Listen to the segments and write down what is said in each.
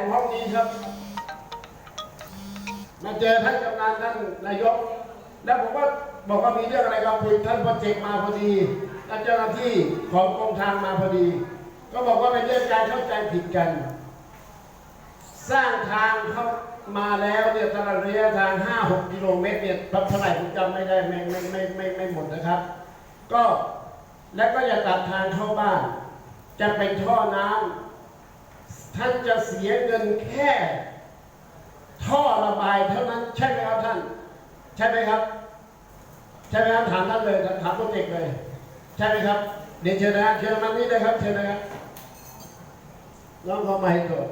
ของห้องนี้ครับมาเจอท่านกำนันท่านนายก แล้วผมก็บอกว่ามีเรื่องอะไรครับคุยท่านโปรเจกต์มาพอดีและเจ้าหน้าที่ของกรมทางมาพอดี ก็บอกว่าเป็นเรื่องการเข้าใจผิดกัน สร้างทางเข้ามาแล้วเนี่ยตลอดระยะทาง5-6กิโลเมตรเนี่ยพับเท่าไหร่ผมจำไม่ได้ไม่ไม่ไม่ไม่ไม่หมดนะครับ ก็แล้วก็อย่าตัดทางเข้าบ้าน จะเป็นท่อน้ำ ท่านจะเสียเงินแค่ ท่อระบายเท่านั้นใช่ไหมครับท่าน ใช่ไหมครับใช่ไหมครับถามท่านเลยถามโปรเจกต์เลย ใช่ไหมครับเดี๋ยวเชิญนะเชิญมานี่เลยครับเชิญนะครับน้องเขามาให้ตรว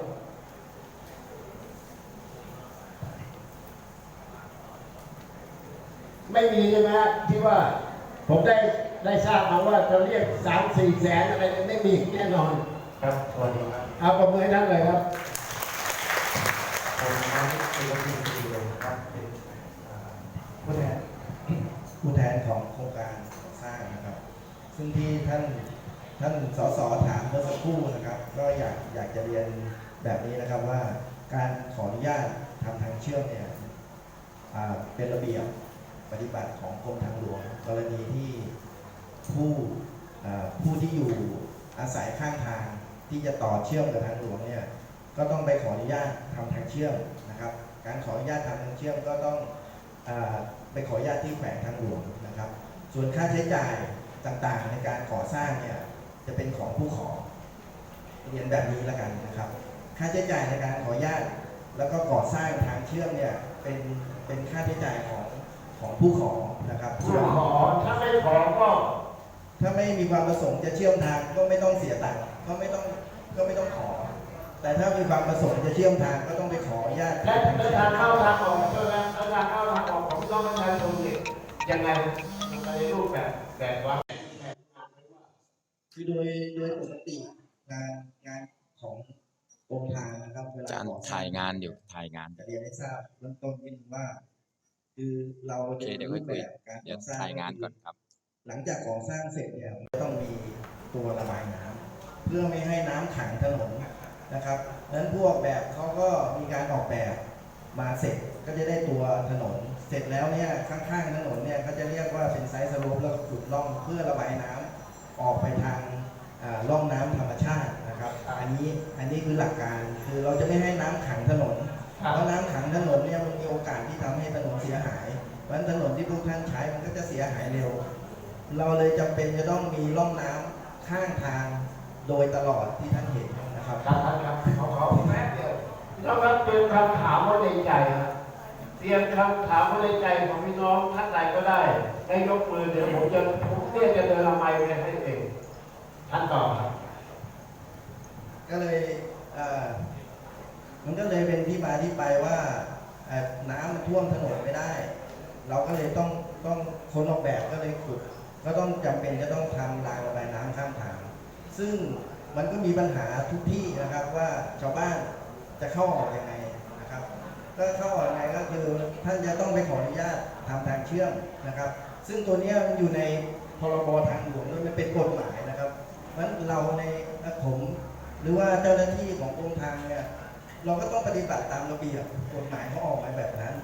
ไม่มีใช่ไหมที่ว่าผมได้ได้ทราบมาว่าจะเรียกสามสี่แสนอะไรไม่มีแน่นอน ครับ สวัสดีครับเอาประมือให้ท่านเลยครับผมนายสุรพินดีเลยครับเป็นอ่าผู้แทนผู้แทนของโครงการก่อสร้างนะครับ ซึ่งที่ท่านท่านสสถามเมื่อสักครู่นะครับ ก็อยากอยากจะเรียนแบบนี้นะครับว่าการขออนุญาตทำทางเชื่อมเนี่ยอ่าเป็นระเบียบปฏิบัติของกรมทางหลวงกรณีที่ผู้อ่าผู้ที่อยู่อาศัยข้างทาง ที่จะต่อเชื่อมกับทางหลวงเนี่ยก็ต้องไปขออนุญาตทำทางเชื่อมนะครับ การขออนุญาตทำทางเชื่อมก็ต้องอาไปขออนุญาตที่แขวงทางหลวงนะครับ ส่วนค่าใช้จ่ายต่างๆ ในการก่อสร้างเนี่ยจะเป็นของผู้ขอเรียนแบบนี้แล้วกันนะครับ ค่าใช้จ่ายในการขออนุญาตแล้วก็ก่อสร้างทางเชื่อมเนี่ยเป็นเป็นค่าใช้จ่ายของของผู้ขอนะครับผู้ส่วนขอถ้าไม่ขอก็ถ้าไม่มีความประสงค์จะเชื่อมทางก็ไม่ต้องเสียตังค์ ก็ไม่ต้องก็ไม่ต้องขอ แต่ถ้ามีความประสงค์จะเชื่อมทางก็ต้องไปขออนุญาตและและทางเข้าทางออกเท่านั้นและทางเข้าทางออกของพี่น้องประชาชนเนี่ยยังไงในรูปแบบแบบว่าคือโดยโดยปกติงานงานของกรมทางนะครับเวลาอาจารย์ก่อสร้ถ่ายงานอยู่ถ่ายงานจะเรียนให้ทราบเริ่มต้นนิดนึงว่า คือเราโอเคเดี๋ยวค่อยคุยรูปแบบการเดี๋ยวก่อสร้างถ่ายงานก่อนครับ หลังจากก่อสร้างเสร็จเนี่ยมันต้องมีตัวระบายน้ำ เพื่อไม่ให้น้ำขังถนนนะครับนั้นผู้ออกแบบเขาก็มีการออกแบบมาเสร็จก็จะได้ตัวถนน เสร็จแล้วเนี่ยข้างๆถนนเนี่ยก็จะเรียกว่าเป็นไซส์สโลปแล้วก็ขุดร่องเพื่อระบายน้ำออกไปทางอ่าร่องน้ำธรรมชาตินะครับ อันนี้อันนี้คือหลักการคือเราจะไม่ให้น้ำขังถนนครับเพราะน้ำขังถนนเนี่ยมันมีโอกาสที่ทำให้ถนนเสียหายเพราะฉะนั้นถนนที่พวกท่านใช้มันก็จะเสียหายเร็ว เราเลยจำเป็นจะต้องมีร่องน้ำข้างทาง โดยตลอดที่ท่านเห็นนะครับครับครับขอขอแป๊บเดียวพี่น้องครับเตรียมคำถามไว้ในใจครับเตรียมคำถามไว้ในใจของพี่น้องท่านใดก็ได้ได้ยกมือเดี๋ยวผมจะผมเนี่ยจะเดินละไมไปให้เองท่านตอบครับ ก็เลยเอ่อมันก็เลยเป็นที่มาที่ไปว่าเอ่อน้ำมันท่วมถนนไม่ได้ เราก็เลยต้องต้องคนออกแบบก็เลยขุด ก็ต้องจำเป็นจะต้องทำรางระบายน้ำข้ามทาง ซึ่งมันก็มีปัญหาทุกที่นะครับว่าชาวบ้านจะเข้าออกยังไงนะครับก็เข้าออกยังไงก็คือท่านจะต้องไปขออนุญาตทำทางเชื่อมนะครับ ซึ่งตัวนี้มันอยู่ในพรบทางหลวงด้วยมันเป็นกฎหมายนะครับเพราะฉะนั้นเราในผมหรือว่าเจ้าหน้าที่ของกรมทางเนี่ยเราก็ต้องปฏิบัติตามระเบียบกฎหมายเขาออกมาแบบนั้น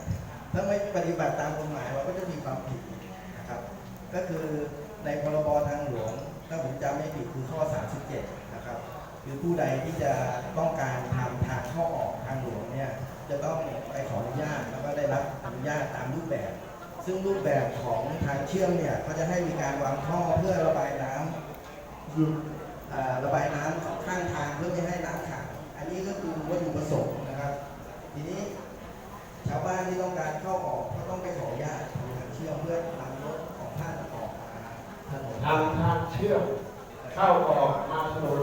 ถ้าไม่ปฏิบัติตามกฎหมายเราก็จะมีความผิดนะครับ ก็คือในพรบทางหลวง ถ้าผมจำไม่ผิดคือข้อ 37 นะครับ คือผู้ใดที่จะต้องการทำทางเข้าออกทางหลวงเนี่ยจะต้องไปขออนุญาตแล้วก็ได้รับอนุญาตตามรูปแบบ ซึ่งรูปแบบของทางเชื่อมเนี่ยก็จะให้มีการวางท่อเพื่อระบายน้ำยุดอ่าระบายน้ำข้างทางเพื่อไม่ให้น้ำขังอันนี้ก็คือวัตถุประสงค์นะครับ ทีนี้ชาวบ้านที่ต้องการเข้าออกก็ต้องไปขออนุญาตทางเชื่อมเพื่อ เชื่อมเข้าออกมาถนน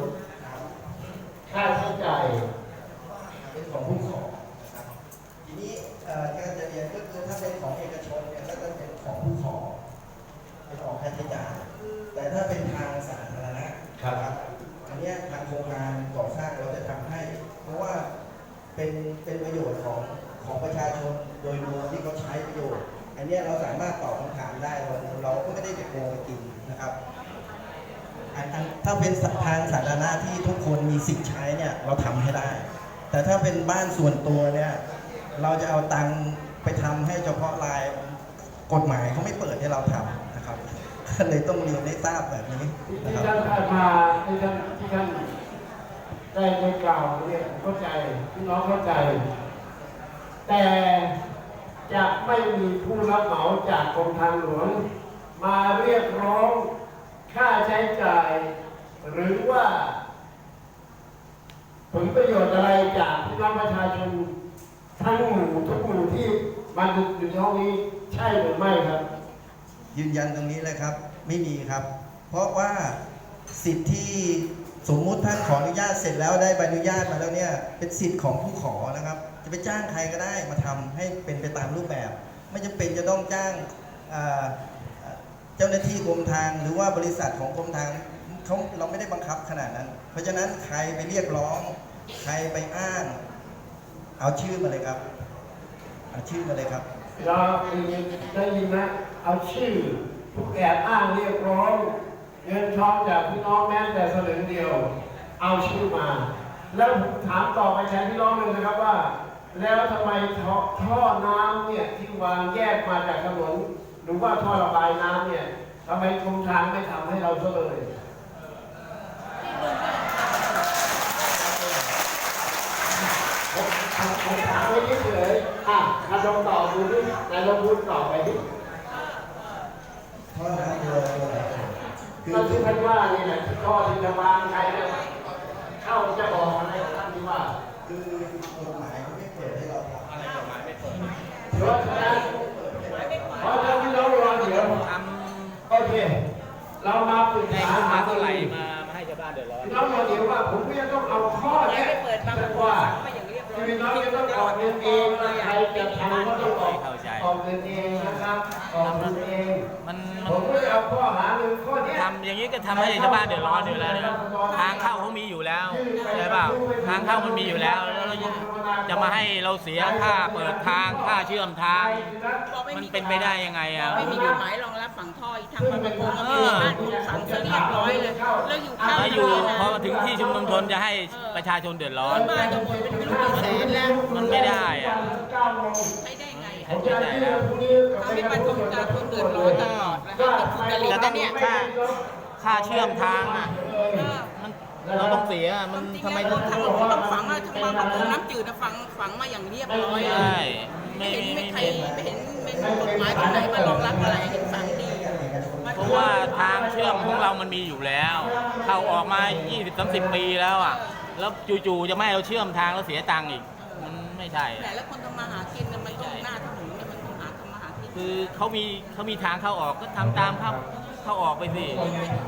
ค่าใช้จ่ายเป็นของผู้ขอทีนี้การจะเรียนก็คือถ้าเป็นของเอกชนเนี่ยก็จะเป็นของผู้ขอเป็นออกค่าใช้จ่ายแต่ถ้าเป็นทางสาธารณะครับอันนี้ทางโครงการก่อสร้างเราจะทำให้ เพราะว่าเป็นเป็นประโยชน์ของของประชาชนโดยรวมที่เขาใช้ประโยชน์ อันนี้เราสามารถตอบคำถามได้ว่าเราก็ไม่ได้ไปโกงไปกินนะครับอันอัน ถ้าเป็นทางสาธารณะที่ทุกคนมีสิทธิ์ใช้เนี่ยเราทำให้ได้ แต่ถ้าเป็นบ้านส่วนตัวเนี่ยเราจะเอาตังค์ไปทำให้เฉพาะรายกฎหมายเขาไม่เปิดให้เราทำนะครับก็เลยต้องเรียนให้ทราบแบบนี้ที่ท่านผ่านมาที่ท่านที่ท่านได้ได้กล่าวเนี่ยผมเข้าใจพี่น้องเข้าใจ แต่จะไม่มีผู้รับเหมาจากกรมทางหลวง มาเรียกร้องค่าใช้จ่าย หรือว่าผลประโยชน์อะไรจากพี่น้องประชาชนทั้งหมู่ทุกหมู่ที่มาอยู่ในห้องนี้ใช่หรือไม่ครับ ยืนยันตรงนี้เลยครับ ไม่มีครับ เพราะว่าสิทธิ์ที่สมมุติท่านขออนุญาตเสร็จแล้วได้ใบอนุญาตมาแล้วเนี่ย เป็นสิทธิ์ของผู้ขอนะครับ จะไปจ้างใครก็ได้มาทำให้เป็นไปตามรูปแบบ ไม่จำเป็นจะต้องจ้างเจ้าหน้าที่กรมทางหรือว่าบริษัทของกรมทาง เขาเราไม่ได้บังคับขนาดนั้น เพราะฉะนั้นใครไปเรียกร้อง ใครไปอ้าง เอาชื่อมาเลยครับ เอาชื่อมาเลยครับเราได้ยินนะเอาชื่อผู้แอบอ้างเรียกร้องเงินทองจากพี่น้องแม้แต่สลึงเดียว เอาชื่อมา แล้วผมถามต่อไปแทนพี่น้องเลยนะครับว่า แล้วทำไมท่อท่อน้ำเนี่ยที่วางแยกมาจากถนนหรือว่าท่อระบายน้ำเนี่ยทำไมกรมทางไม่ทำให้เราซะเลย ผมผมถามไว้เฉยๆอะนายลองตอบดูดินายลองพูดตอบไปดิเพราะน้ำเรือตัวไหนคือมันที่ท่านว่านี่แหละที่ท่อที่จะวางใครเนี่ยเข้าจะออกอะไรท่านที่ว่า คือกฎหมายเขาไม่เปิดให้เราทำอะไรกฎหมายไม่เปิดเพราะฉะนั้นเพราะฉะนั้นพี่น้องรอเดี๋ยวทโอเค เรามาปรึกำได้ษาขึ้นมาเท่าไหร่มา เดือดร้อนพี่น้องรอเดี๋ยวว่าผมก็จะต้องเอาข้อเนี้ยแต่ว่าพี่น้องจะต้องออกเงินเองนะใครจะทำก็ต้องออกออกเงินเองนะครับ ออกเงินเองมันผมมันก็จะเอาข้อหาหนึ่งข้อเนี้ยทำอย่างนี้ก็ทำให้ชาวบ้านเดือดร้อนอยู่แล้วเนี่ยทางเข้าเขามีอยู่แล้วใช่เปล่าทางเข้ามันมีอยู่แล้วแล้วเราจะมาให้เราเสียค่าเปิดทางค่าเชื่อมทางมันเป็นไปได้ยังไงอะไม่มีกฎหมายรองรับฝั่งท่ออีกทางบางประกงก็มีบ้านคนขังซะเรียบร้อยเลยแล้วอยู่ข้างมาอทายู่งนะพอมาถึงที่ชุมนุมชนจะให้ประชาชนเดือดร้อนบ้านจะหมดเป็นไม่รู้กี่แสนแล้วมันไม่ได้อะใช้ได้ไง ผมจะให้เรื่องพวกนี้ทำให้ประชาชนคนเดือดร้อนตลอดแล้วให้ติดคุกกะลิแล้วกต้กัอนงเนี่ย ค่าค่าเชื่อมทางอะเออมันเราต้องเสียมันจริงทำไมๆต้แล้อวงทางต้องฝังอะทางบางประกงน้ำจืดนะฝังฝังมาอย่างเรียบร้อยใช่ไม่ไม่เห็นไม่ไม่ใครไม่ไม่เห็นไม่มีกฎหมายตรงไหนมารองรับอะไรเห็นฝังดีเพราะว่าทางเชื่อมของเรามันมีอยู่แล้ว เข้าออกมา 20-30 ปีแล้วอะ แล้วจู่ๆจะไม่ให้เราเชื่อมทางแล้วเสียตังค์อีก มันไม่ใช่แต่อะ แล้วคนทำมาหากิน คือเขามีเขามีทางเข้าออกก็ทำตามเข้าเข้าออกไปสิ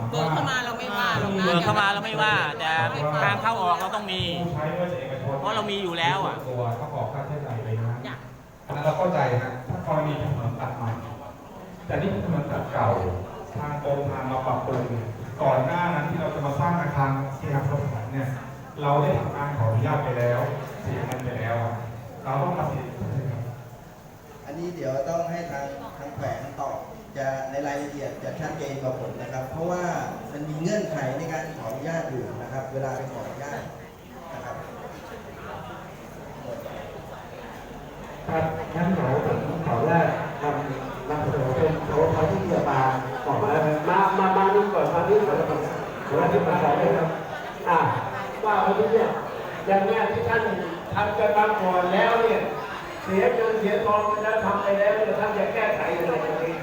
เบิกเข้ามาเราไม่ว่าหรอกนะเบิกเข้ามาเราไม่ว่า แต่ทางเข้าออกเราต้องมีเพราะเรามีอยู่แล้วอะตัวเขาบอกค่าใช้จ่ายเลยนะจ้ะอันนั้นเราเข้าใจนะถ้ากรณีถนนตัดใหม่ แต่นี่ถนนตัดเก่า ทางกรมทางมาปรับปรุงก่อนหน้านั้นที่เราจะมาสร้างอาคารที่ทางสถานเนี่ย เราได้ทำการขออนุญาตไปแล้ว เสียเงินไปแล้วอะเราต้องตัดสินอั นนี้เดี๋ยวต้องให้ทางทางแขวงตอบจะในรายละเอียดจะชัดเจนกว่าผมนะครับ เพราะว่ามันมีเงื่อนไขในการขออนุญาตอยู่นะครับ เวลาไปขออนุญาตนะครับครับงั้นเดี๋ยวผมขอแรกนำนำเสนอเป็นโชว์เขาที่จะมาบอกแล้วนะมามามาดูก่อนมาดูก่อนแล้วกันเดี๋ยวที่มาใส่เลยครับอ่าว่าวันนี้เนี่ยอย่างเนี้ยที่ท่านทำกันมาก่อนแล้วเนี่ย เสียเงินเสียทองไปแล้วทำไปแล้วเนี่ยท่านจะแก้ไขยังไงตรงนี้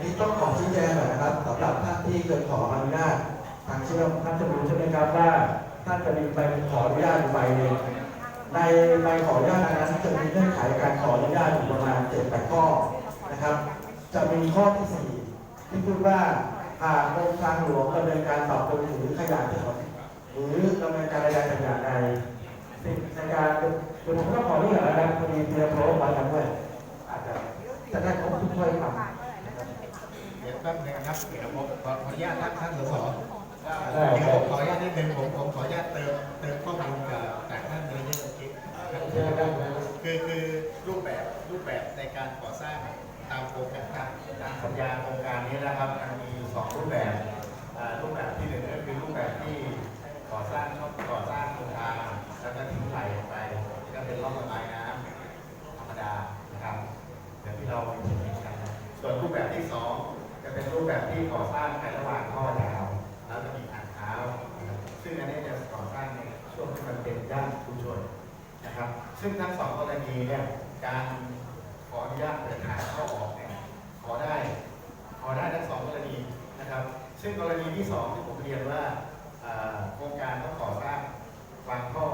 นี่ต้องขอชี้แจงหน่อยนะครับสำหรับท่านที่เคยขออนุญาตทางเชื่อมท่านจะรู้ใช่ไหมครับว่าท่านจะมีใบขออนุญาตอยู่ใบหนึ่งในใบขออนุญาตนั้นจะมีเงื่อนไขการขออนุญาตอยู่ประมาณเจ็ดแปดข้อนะครับ จะมีข้อที่สี่ที่พูดว่าหากกรมทางหลวงดำเนินการปรับปรุงหรือขยายถนนหรือดำเนินการใดๆอย่างใด สิ่งในการคือผมก็ขออนุญาตนะครับพอดีเตรียมพร้อมไว้ด้วยอาจจะจะได้ครบทุกถ้อยคำเดี๋ยวแป๊บนึงนะครับเดี๋ยวผมขออนุญาตท่านสสเดี๋ยวผมขออนุญาตนิดนึงผมผมขออนุญาตเติมเติมข้อมูลกับจากท่านเยอร์เมื่อกี้คือคือรูปแบบรูปแบบในการก่อสร้างตามโครงการตามสัญญาโครงการนี้นะครับมันมีสองรูปแบบรูปแบบที่หนึ่งก็คือรูปแบบที่ก่อสร้างก่อสร้างโครงการ แล้วก็ทิ้งไหลออกไปก็เป็นร่องระบายน้ำธรรมดานะครับอย่างที่เราเห็นกันส่วนรูปแบบที่สองจะเป็นรูปแบบที่ก่อสร้างในระหว่างท่อยาวแล้วก็มีทางเท้าซึ่งอันนี้จะก่อสร้างในช่วงที่มันเป็นย่านชุมชนนะครับ ซึ่งทั้งสองกรณีเนี่ยการขออนุญาตเปิดทางเข้าออกเนี่ยขอได้ขอได้ทั้งสองกรณีนะครับ ซึ่งกรณีที่สองที่ผมเรียนว่าโครงการต้องก่อสร้างวางท่อ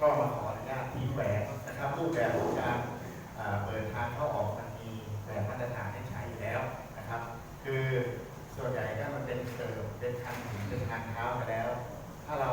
ก็มาขออนุญาตที่แบบนะครับรูปแบบของการเปิดทางเข้าออกมันมีแบบมาตรฐานให้ใช้อยู่แล้วนะครับ คือส่วนใหญ่ก็มันเป็นเกิมเป็นทางถึงเป็นทางเท้าไปแล้ว ถ้าเรา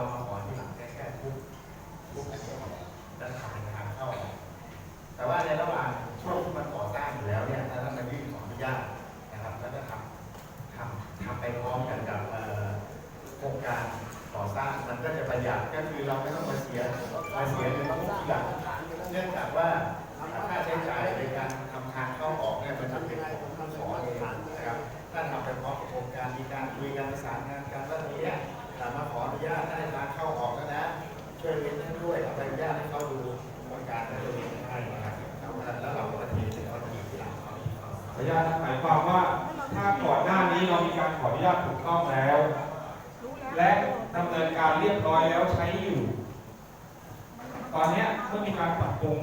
ความว่าถ้าก่อนหน้านี้เรามีการขออนุญาตถูกต้องแล้ว และดำเนินการเรียบร้อยแล้วใช้อยู่ ตอนนี้เมื่อมีการปรับปรุง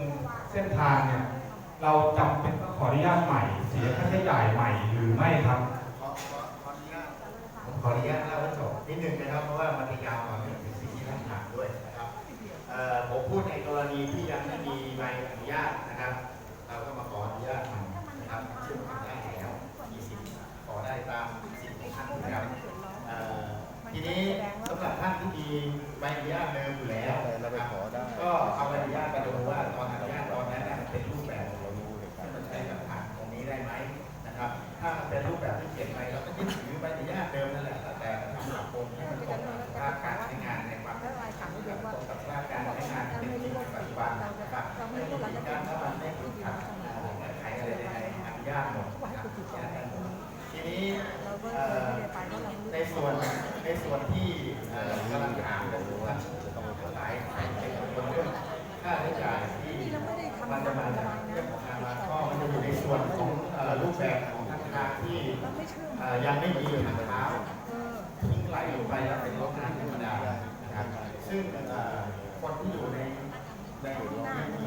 เส้นทางเนี่ย เราจำเป็นต้องขออนุญาตใหม่ เสียค่าใช้จ่ายใหม่หรือไม่ครับขออนุญาตผมขออนุญาตเล่าให้จบนิดนึงนะครับเพราะว่ามันยาว ท่านที่มีใบอนุญาตเดิมอยู่แล้วนะครับก็เอาใบอนุญาตไปดู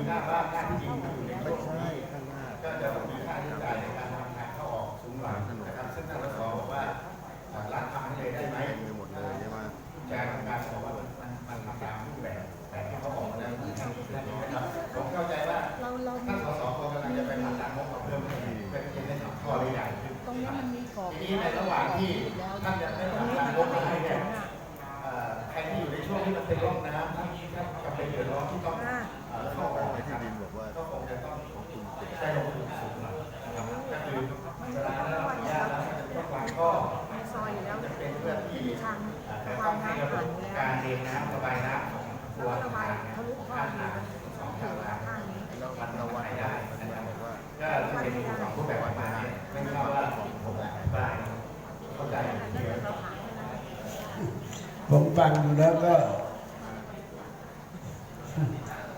หน้าบ้านได้จริง ผมฟังดูแล้วก็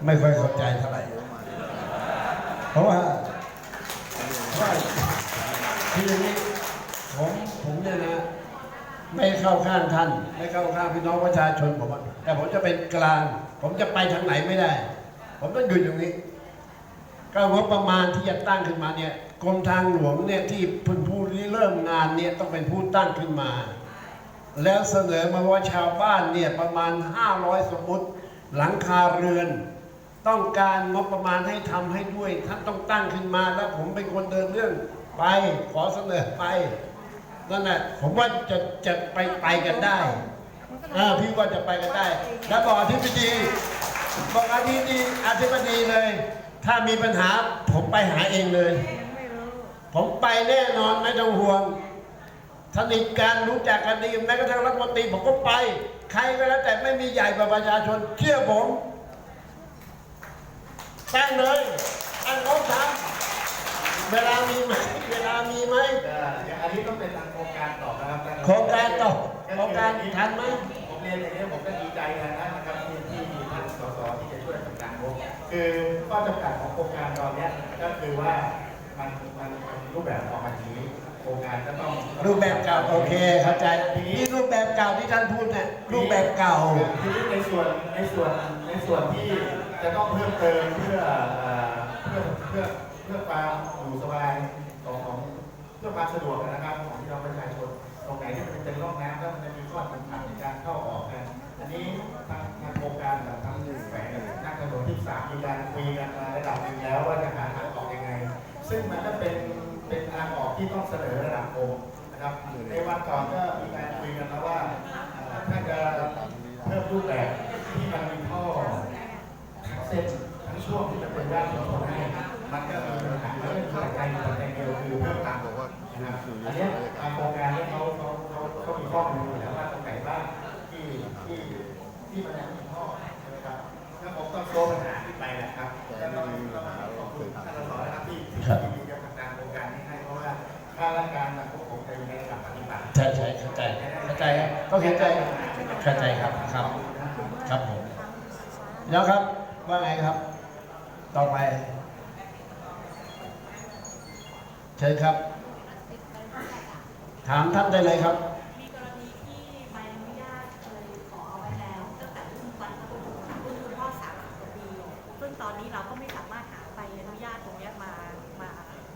ไม่ค่อยเข้าใจเท่าไหร่เพราะว่าเพราะว่าคืออย่างนี้ผมผมเนี่ยนะไม่เข้าข้างท่าน ไม่เข้าข้างพี่น้องประชาชนผมแต่ผมจะเป็นกลาง ผมจะไปทางไหนไม่ได้ ผมต้องอยู่ตรงนี้ ก็งบประมาณที่จะตั้งขึ้นมาเนี่ยกรมทางหลวงเนี่ยที่เป็นผู้ ริเริ่มงานเนี่ยต้องเป็นผู้ตั้งขึ้นมา แล้วเสนอมาว่าชาวบ้านเนี่ยประมาณ 500 สมมติหลังคาเรือน ต้องการงบประมาณให้ทำให้ด้วยท่านต้องตั้งขึ้นมาแล้วผมเป็นคนเดินเรื่องไปขอเสนอไปนั่นแหละผมว่าจะจะไปไปกันได้พี่ว่าจะไปกันได้ แล้วบอกอธิบดีบอกอธิบดีอธิบดีเลย ถ้ามีปัญหาผมไปหาเองเลย ผมไปแน่นอนไม่ต้องห่วงสนิทกันรู้จักกันดีแม้กระทั่งรัฐมนตรีผมก็ไป ใครก็แล้วแต่ไม่มีใหญ่กว่าประชาชนเชื่อผมตั้งเลยตั้งงบทำเวลามีไหมเวลามีไหมก็อย่างอันนี้ต้องเป็นทางโครงการต่อนะครับโครงการต่อโครงการทันไหมผมเรียนอย่างนี้ผมก็ดีใจนะนะครับที่ที่มีท่านสสที่จะช่วยจัดการงบคือข้อจำกัดของโครงการตอนเนี้ยก็คือว่า มันมันมันรูปแบบออกมาอย่างนี้โครงการก็ต้องรูปแบบเก่าโอเคเข้าใจนี่รูปแบบเก่าที่ท่านพูดเนี่ยรูปแบบเก่า ทีนี้ในส่วนในส่วนในส่วนที่จะต้องเพิ่มเติมเพื่อเอ่อเพื่อเพื่อเพื่อความอยู่สบายของของเพื่อความสะดวกนะครับของพี่น้องประชาชนตรงไหนที่มันเป็นร่องน้ำแล้วมันจะมีข้อจำกัดในการเข้าออกกันอันนี้ทางทางโครงการกับทางแฝงนักถนนที่สามมีการคุยกันมาระดับหนึ่งแล้วว่าจะหา ซึ่งมันก็เป็นเป็นทางออกที่ต้องเสนอระดับโครงนะครับ ในวันก่อนก็มีการคุยกันแล้วว่าถ้าจะเพิ่มรูปแบบที่มันมีท่อเส้นทั้งช่วงที่จะเป็นยานชุมชนให้มันก็มีปัญหาเรื่องปัจจัยปัจจัยเดียวคือเพิ่มตังค์นะครับอันนี้ทางโครงการที่เขาเขาเขาเขามีข้อมูลอยู่แล้วว่าตรงไหนบ้างที่ที่ที่มันยังมีท่อใช่ไหมครับแล้วผมต้องโซปัญหาที่ไปแหละครับก็ต้องต้องขอบคุณท่านสสนะครับที่ที่มีการผลักดันโครงการนี้ให้เพราะว่าข้าราชการมันพวกผมจะอยู่ในระดับปฏิบัติ ใช่ใช่เข้าใจเข้าใจครับก็เข้าใจเข้าใจครับครับ ครับผมแล้วครับว่าไงครับ ต่อไป เชิญครับ ถามท่านได้เลยครับ มีกรณีที่ใบอนุญาตเคยขอเอาไว้แล้วตั้งแต่รุ่นวันรุ่นคุณพ่อสามสิบกว่าปีซึ่งตอนนี้เราก็ไม่สามารถหาใบอนุญาตตรงเนี้ยมามา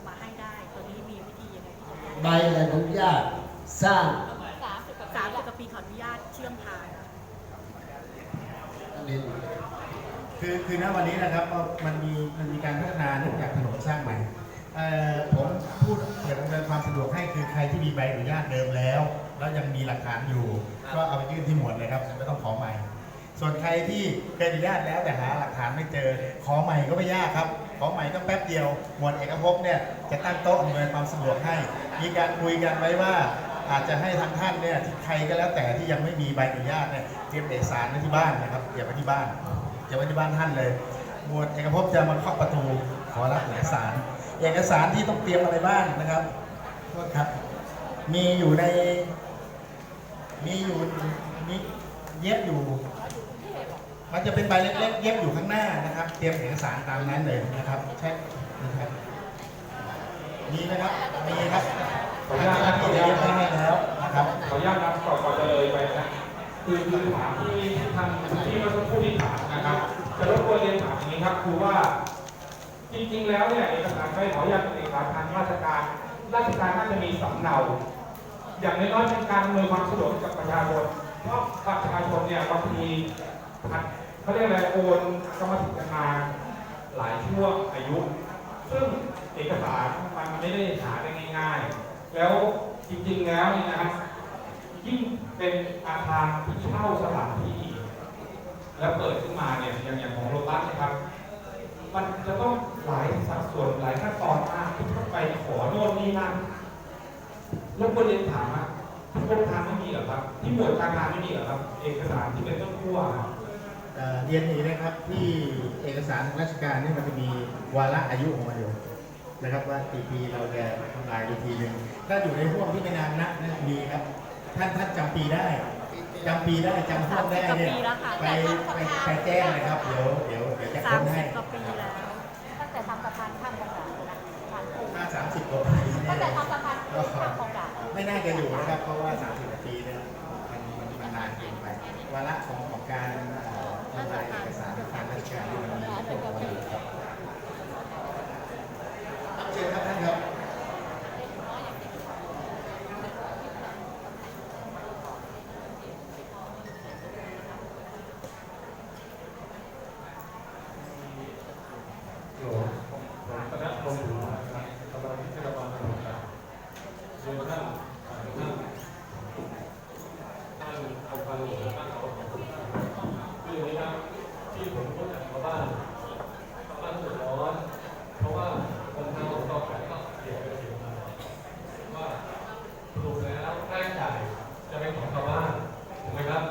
มาให้ได้ ตอนนี้มีวิธียังไงที่จะแก้ใบอนุญาตสร้างสามสิบกว่าปีขออนุญาตเชื่อมทางคือคือณวันนี้นะครับก็มันมีมันมีการพัฒนาเนื่องจากถนนสร้างใหม่เอ่อ ผมพูดเกี่ยวกับความสะดวกให้คือใครที่มีใบอนุญาตเดิมแล้ว แล้วยังมีหลักฐานอยู่ ก็เอาไปยื่นที่หมวดเลยครับไม่ต้องขอใหม่ ส่วนใครที่เคยอนุญาตแล้วแต่หาหลักฐานไม่เจอ ขอใหม่ก็ไม่ยากครับ ขอใหม่ก็แป๊บเดียว หมวดเอกภพเนี่ยจะตั้งโต๊ะอำนวยความสะดวกให้ มีการคุยกันไว้ว่าอาจจะให้ทางท่านเนี่ยที่ใครก็แล้วแต่ที่ยังไม่มีใบอนุญาตเนี่ยเตรียมเอกสารไว้ที่บ้านนะครับเก็บไว้ที่บ้านจะไว้ที่บ้านท่านเลยหมวดเอกภพจะมาเคาะประตูขอรับเอกสาร เอกสารที่ต้องเตรียมอะไรบ้างนะครับโทษครับ มีอยู่ใน มีอยู่มีเย็บอยู่ มันจะเป็นใบเล็กๆเย็บอยู่ข้างหน้านะครับ เตรียมเอกสารตามนั้นเลยนะครับใช่นะครับมีนะครับมีครับขออนุญาตที่เย็บไว้ให้แล้วนะครับขออนุญาตครับก่อนก่อนจะเลยไปนะคือคือถามที่ทางที่เมื่อสักครู่ที่ถามนะครับจะรบกวนเรียนถามอย่างนี้ครับคือว่า จริงๆ แล้วเนี่ยเอกสารใบขออนุญาตเป็นเอกสารทางราชการ ราชการน่าจะมีสำเนา อย่างน้อยๆเป็นการอำนวยความสะดวกให้กับประชาชน เพราะประชาชนเนี่ยบางทีผัดเขาเรียกอะไรโอนกรรมสิทธิ์กันมาหลายช่วงอายุ ซึ่งเอกสารมันไม่ได้หาได้ง่าย ๆ แล้วจริงๆ แล้วเนี่ยนะครับยิ่งเป็นอาคารที่เช่าสถานที่ แล้วเปิดขึ้นมาเนี่ยอย่างอย่างของโรตัสนะครับ มันจะต้อง หลายสัดส่วนหลายขั้นตอนมากที่ต้องไปขอโน่นนี่นั่นแล้วประเด็นถามว่าที่กรมธรรม์ไม่มีเหรอครับ ที่หมวดการงานไม่มีเหรอครับ เอกสารที่เป็นต้นขั้วครับเอ่อเรียนอย่างนี้นะครับที่เอกสารทางราชการเนี่ยมันจะมีวาระอายุของมันอยู่นะครับว่ากี่ปีเราจะทำลายอีกทีหนึ่งถ้าอยู่ในห่วงที่ไม่นานนักนะมีครับ ท่านท่านจำปีได้จำปีได้จำห่วงได้เนี่ย30กว่าปีแล้วค่ะไปไปไปแจ้งเลยครับ เดี๋ยวเดี๋ยวเดี๋ยวจะสาค้มนสิให้ พานข้ามคลองด่านนะผ่านปูถ้าสามสิบกว่าปีเนี่ตั้ยงแต่ทำสะพานข้ามคลองด่านไม่น่าจะอยู่นะครับ เพราะว่า30กว่าปีเนี่ยมันมันมันนานเกินไปวาระของของการเอ่อทำลายเอกสารทางราชการที่มันมีพวกของมันอยู่ครับครับเชิญครับท่านครับ โหลผมคณะลงถึงนะครับกำลังพิจารณาอยู่ครับเรียนท่านท่านท่านองค์การหลวงท่านเอาคืออย่างนี้ครับที่ผมพูดจากชาวบ้านชาวบ้านเดือดร้อนเพราะว่าองค์การหลวงต่อไปก็เสียไปเสียมาว่าสรุปแล้วค่าใช้จ่ายจะเป็นของชาวบ้านถูกไหมครับ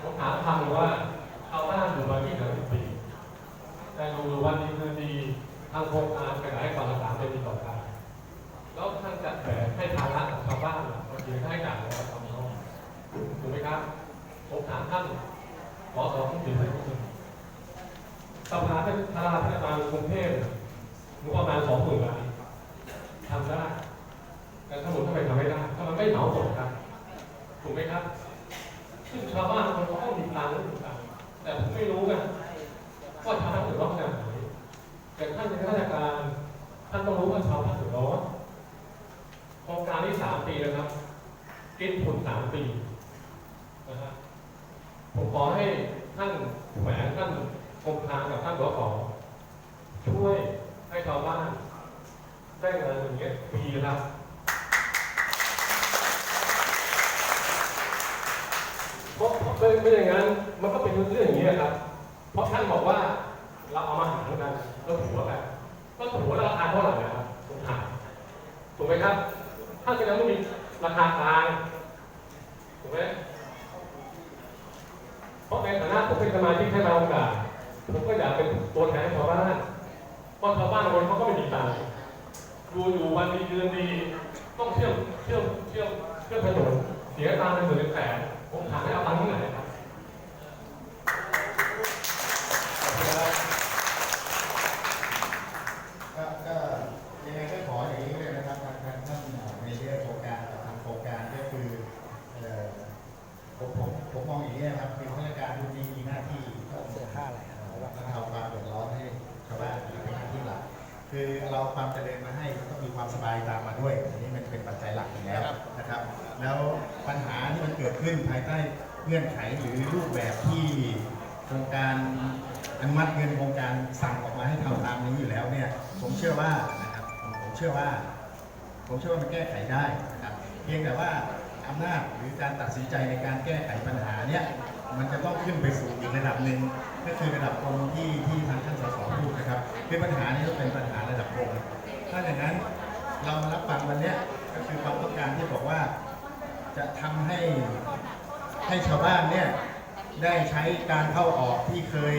ผมถามคำว่าชาวบ้านอยู่มากี่สิบปี แต่ดูดูวันดีคืนดีทางโครงการขยายความสามเป็นปีต่อไปแล้วท่านจัดแผนให้ภาระกับชาวบ้านบางทีให้จ่ายแล้วทำน้อง ผมถามท่านหมอสองท่านถึงให้คุณสภาเป็นพาราพยาบาลกรุงเทพงบประมาณสองหมื่นล้านทำได้ แต่ทั้งหมดทำไมทำไม่ได้ทำไมไม่เหมาหมดครับ ถูกไหมครับ ซึ่งชาวบ้านคนเขาก็มีตังค์มีตังค์แต่ผมไม่รู้นะว่าชาวบ้านเดือดร้อนขนาดไหนแต่ท่านเป็นข้าราชการ ท่านต้องรู้ว่าชาวบ้านเดือดร้อนโครงการนี้สามปีนะครับกินผลสามปีนะครับผมขอให้ท่านแหวนท่านกรมทางกับท่านบขช่วยให้ชาวบ้านได้เงินอย่างเงี้ยฟรีครับเพราะ ไม่ไม่อย่างนั้นมันก็เป็นเรื่องอย่างนี้ครับ เพราะท่านบอกว่าเราเอามาหารกันแล้วหัวกันก็หัวราคาเท่าไหร่นะครับผมถามถูกไหมครับท่านก็ยังไม่มีราคากลางถูกไหมเพราะในฐานะผมเป็นสมาชิกให้มาโอกาสผมก็อยากเป็นตัวแทนชาวบ้านเพราะชาวบ้านบางคนเขาก็ไม่มีตังค์ดูอยู่วันดีเดือนดี ต้องเชื่อมเชื่อมเชื่อมเชื่อมถนนเสียตังค์เป็นหมื่นเป็นแสน ผมถามให้เอาตังค์ที่ไหนครับก็ก็ยังไงก็ขออย่างนี้เลยนะครับทางทางท่านในเรื่องโครงการกับทางโครงการก็คือเอ่อผมผมผมมองอย่างนี้นะครับเป็นข้าราชการทุกนี้มีหน้าที่ต้องเสียค่าอะไรบรรเทาความเดือดร้อนให้ชาวบ้านเป็นหน้าที่หลักคือเราความเจริญมาให้ก็ต้องมีความสบายตามมาด้วยอันนี้มัน เป็นปัจจัยหลักอยู่แล้วนะครับ แล้วปัญหาที่มันเกิดขึ้นภายใต้เงื่อนไขหรือรูปแบบที่โครงการอนุมัติเงินโครงการสั่งออกมาให้ทำตามนี้อยู่แล้วเนี่ย ผมเชื่อว่านะครับผมผมเชื่อว่า ผมเชื่อว่ามันแก้ไขได้นะครับ เพียงแต่ว่าอำนาจหรือการตัดสินใจในการแก้ไขปัญหาเนี่ยมันจะต้องขึ้นไปสู่อีกระดับหนึ่งก็คือระดับกรมที่ที่ทางท่านสสพูดนะครับคือปัญหานี้ต้องเป็นปัญหาระดับกรมถ้าอย่างนั้นเรามารับฟังวันเนี้ย ก็คือความต้องการที่บอกว่าจะทำให้ให้ชาวบ้านเนี่ยได้ใช้การเข้าออกที่เคย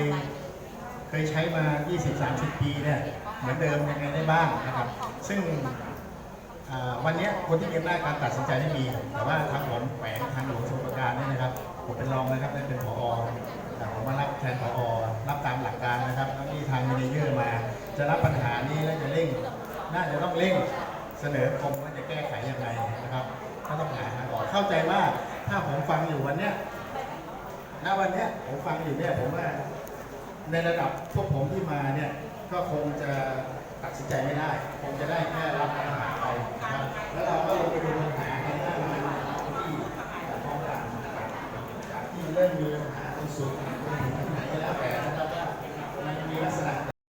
เคยใช้มา 20-30 ปีเนี่ยเหมือนเดิมยังไงได้บ้างนะครับ ซึ่งวันนี้คนที่มีอำนาจการตัดสินใจได้มี แต่ว่าทางผมแฝงทางหลวงสมุทรปราการเนี่ยนะครับผมเป็นรองนะครับได้เป็นผอแต่ผมมารับแทนผอรับตามหลักการนะครับแล้วที่ทางมเนเจอร์มา จะรับปัญหานี้แล้วจะเร่ง น่าจะต้องเร่ง เสนอกรมว่าจะแก้ไขยังไงนะครับก็ต้องหาทางออกเข้าใจว่าถ้าผมฟังอยู่วันเนี้ยณวันเนี้ยผมฟังอยู่เนี่ยผมว่า ในระดับพวกผมที่มาเนี่ยก็คงจะตัดสินใจไม่ได้ คงจะได้แค่รับปัญหาไปนะครับแล้วเราก็ลงไปดูปัญหาในหน้างานที่ท้องตลาดจากที่เริ่มมีปัญหาที่สุดจน